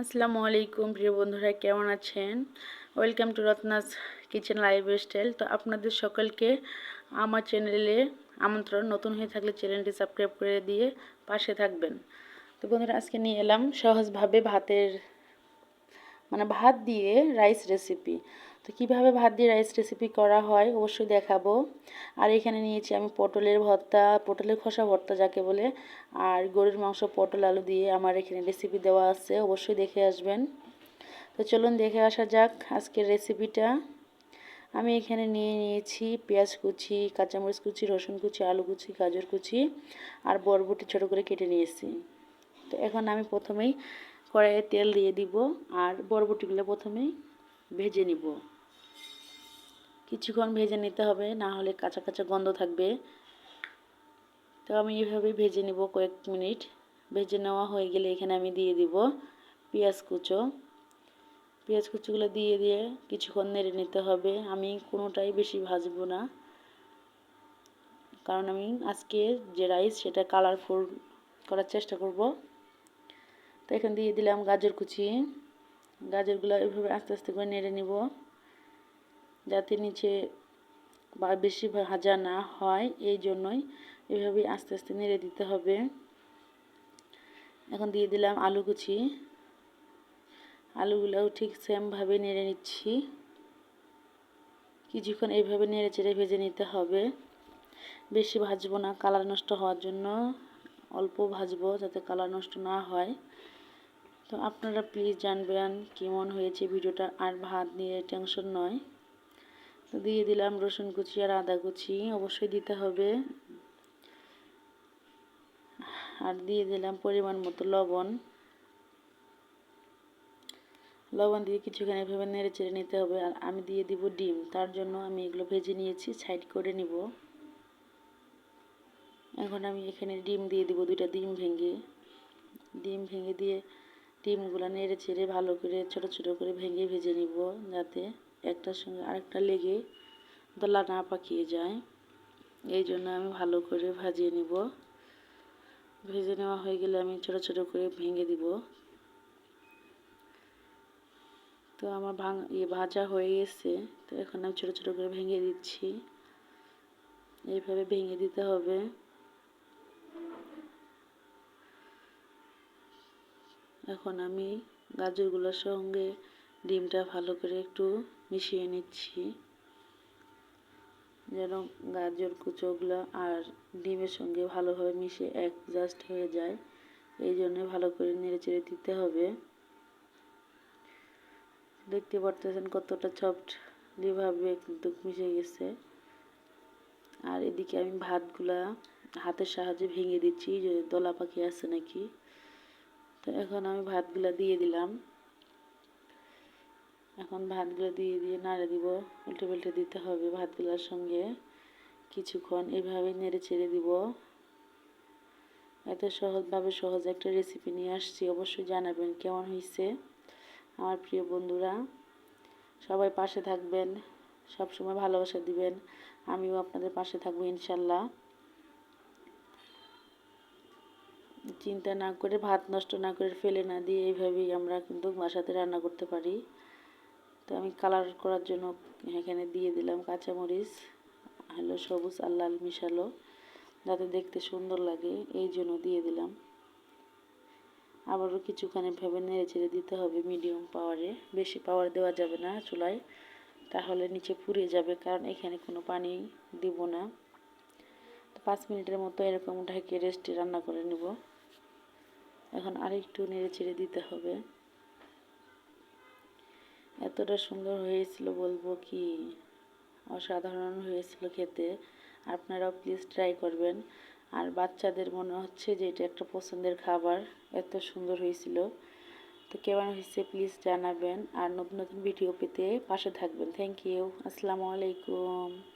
আসসালামু আলাইকুম, প্রিয় বন্ধুরা, কেমন আছেন? Welcome to Ratna's kitchen life style তো আপনাদের সকলকে আমার চ্যানেলে আমন্ত্রণ, নতুন হয়ে থাকলে চ্যানেলটি সাবস্ক্রাইব করে দিয়ে পাশে থাকবেন। তো বন্ধুরা, আজকে নিয়ে এলাম সহজভাবে ভাতের মানে ভাত দিয়ে রাইস রেসিপি তো কীভাবে ভাত দিয়ে রাইস রেসিপি করা হয় অবশ্যই দেখাবো। আর এখানে নিয়েছি আমি পটলের ভর্তা, পটলের খোসা ভর্তা যাকে বলে। আর গরুর মাংস, পটল, আলু দিয়ে আমার এখানে রেসিপি দেওয়া আছে, অবশ্যই দেখে আসবেন। তো চলুন দেখে আসা যাক আজকের রেসিপিটা আমি এখানে নিয়ে নিয়েছি পেঁয়াজ কুচি, কাঁচামরিচ কুচি, রসুন কুচি, আলু কুচি, গাজর কুচি, আর বরবটি ছোটো করে কেটে নিয়েছি। তো এখন আমি প্রথমেই কড়াইয়ে তেল দিয়ে দিব আর বরবটিগুলো প্রথমেই ভেজে নিব। কিছুক্ষণ ভেজে নিতে হবে, না হলে কাঁচা কাঁচা গন্ধ থাকবে। তো আমি এভাবে ভেজে নেব কয়েক মিনিট। ভেজে নেওয়া হয়ে গেলে এখানে আমি দিয়ে দিব পেঁয়াজ কুচো। পেঁয়াজ কুচোগুলো দিয়ে দিয়ে কিছুক্ষণ নেড়ে নিতে হবে। আমি কোনোটাই বেশি ভাজবো না। কারণ আমি আজকে যে রাইস সেটা কালারফুল করার চেষ্টা করব। তো এখানে দিয়ে দিলাম গাজর কুচি। গাজরগুলো এভাবে আস্তে আস্তে করে নেড়ে নিব, যাতে নিচে বা বেশি ভাজা না হয়, এই জন্যই এভাবে আস্তে আস্তে নেড়ে দিতে হবে। এখন দিয়ে দিলাম আলু কুচি। আলুগুলোও ঠিক সেমভাবে নেড়ে নিচ্ছি। কিছুক্ষণ এইভাবে নেড়ে চেড়ে ভেজে নিতে হবে। বেশি ভাজবো না, কালার নষ্ট হওয়ার জন্য অল্প ভাজবো যাতে কালার নষ্ট না হয়। তো আপনারা প্লিজ জানবেন কেমন হয়েছে ভিডিওটা, আর ভাত নিয়ে টেনশন নয়। তো দিয়ে দিলাম রসুন কুচি আর আদা কুচি, অবশ্যই দিতে হবে। আর দিয়ে দিলাম পরিমাণ মতো লবণ। লবণ দিয়ে কিছুখানি এভাবে নেড়ে চেড়ে নিতে হবে, আর আমি দিয়ে দিব ডিম। তার জন্য আমি এগুলো ভেজে নিয়েছি সাইড করে নিব। এখন আমি এখানে ডিম দিয়ে দিব, দুইটা ডিম ভেঙে। ডিম ভেঙে দিয়ে ডিমগুলো নেড়ে চেড়ে ভালো করে ছোট ছোট করে ভেঙে ভেজে নিব যাতে একটার সঙ্গে আরেকটা লেগে দলা না পাকিয়ে যায়। এই জন্য আমি ভালো করে ভাজিয়ে নিব। ভেজে নেওয়া হয়ে গেলে আমি ছোট ছোট করে ভেঙে দিব। তো আমার ভাঙ ইয়ে ভাজা হয়ে গেছে। তো এখন আমি ছোটো ছোটো করে ভেঙে দিচ্ছি। এইভাবে ভেঙে দিতে হবে। এখন আমি গাজরগুলোর সঙ্গে ডিমটা ভালো করে একটু মিশিয়ে নিচ্ছি। যেন গাজর কুচোগুলো আর ডিমের সঙ্গে ভালোভাবে মিশে অ্যাডজাস্ট হয়ে যায়। এই জন্য ভালো করে নেড়ে চেড়ে দিতে হবে। দেখতে পারতেছেন কতটা সফট যেভাবে কিন্তু মিশে গেছে। আর এদিকে আমি ভাতগুলা হাতের সাহায্যে ভেঙে দিচ্ছি যে দলা পাখি আছে নাকি? তো এখন আমি ভাতগুলা দিয়ে দিলাম। এখন ভাতগুলো দিয়ে দিয়ে নাড়ে দিব উল্টে পাল্টে দিতে হবে ভাতগুলোর সঙ্গে। কিছুক্ষণ এভাবে নেড়ে ছেড়ে দিব। এত সহজভাবে সহজ একটা রেসিপি নিয়ে আসছি, অবশ্যই জানাবেন কেমন হয়েছে। আমার প্রিয় বন্ধুরা, সবাই পাশে থাকবেন সব সময় ভালোবাসা দিবেন। আমিও আপনাদের পাশে থাকব ইনশাল্লাহ। চিন্তা না করে, ভাত নষ্ট না করে ফেলে না দিয়ে এইভাবেই আমরা কিন্তু বাসাতে রান্না করতে পারি। তো আমি কালার করার জন্য এখানে দিয়ে দিলাম কাঁচামরিচ হলো সবুজ আর লাল মিশালো, যাতে দেখতে সুন্দর লাগে, এই জন্য দিয়ে দিলাম। আবারও কিছুখানি ভেবে নেড়ে চেড়ে দিতে হবে মিডিয়াম পাওয়ারে বেশি পাওয়ার দেওয়া যাবে না চুলায়, তাহলে নিচে পুড়ে যাবে, কারণ এখানে কোনো পানি দিব না। পাঁচ মিনিটের মতো এরকম ঢেকে রেস্টে রান্না করে নেব। এখন আরেকটু নেড়ে চেড়ে দিতে হবে। এতটা সুন্দর হয়েছিল বলব কি? অসাধারণ হয়েছিল খেতে। আপনারাও প্লিজ ট্রাই করবেন। আর বাচ্চাদের মনে হচ্ছে যে এটা একটা পছন্দের খাবার। এত সুন্দর হয়েছিল। তো কেমন হয়েছে প্লিজ জানাবেন। আর নতুন নতুন ভিডিও পেতে পাশে থাকবেন। থ্যাংক ইউ আসসালামু আলাইকুম।